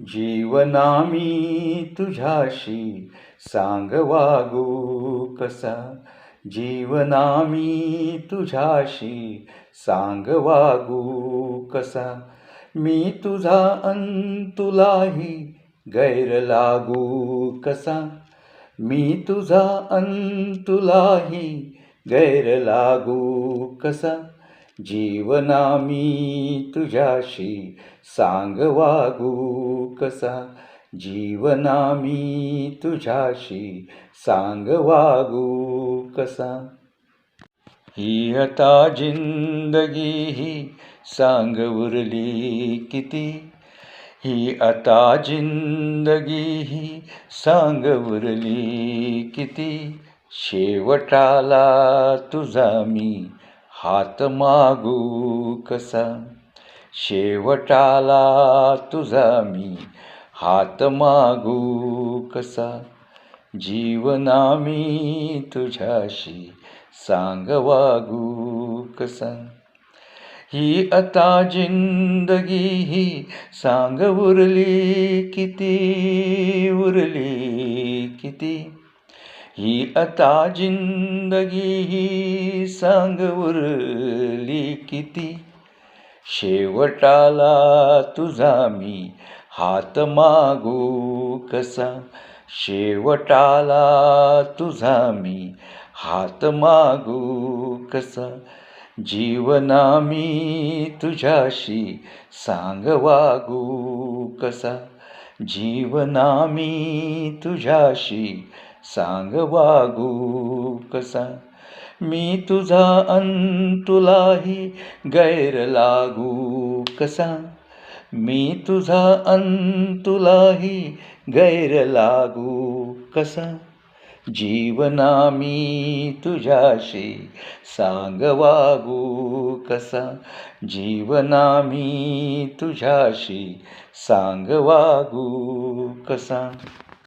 जीवना मी तुझ्याशी सांग वागू कसा? जीवना मी तुझ्याशी सांग वागू कसा? मी तुझा अंतुलाही गैर लागू कसा? मी तुझा अंतुलाही गैर लागू कसा? जीवना मी तुझ्याशी सांग वागू कसा? जीवना मी तुझ्याशी सांग वागू कसा? ही आता जिंदगी ही सांग उरली किती? ही आता जिंदगी ही सांग उरली किती? शेवटाला तुझा मी हात मागू कसा? शेवटाला तुझा मी हात मागू कसा? जीवना मी तुझ्याशी सांग वागू कसा? ही आता जिंदगी ही सांग उरली किती? उरली किती? ही आता जिंदगी ही सांग उरली किती शेवटाला तुझा मी हात मागू कसा शेवटाला तुझा मी हात मागू कसा जीवना मी तुझ्याशी सांग वागू कसा जीवना मी तुझ्याशी सांग वागू कसा? मी तुझा अंतुलाही गैर लागू कसा? मी तुझा अंतुलाही गैर लागू कसा? जीवना मी तुझ्याशी सांग वागू कसा? जीवना मी तुझ्याशी सांग वागू कसा?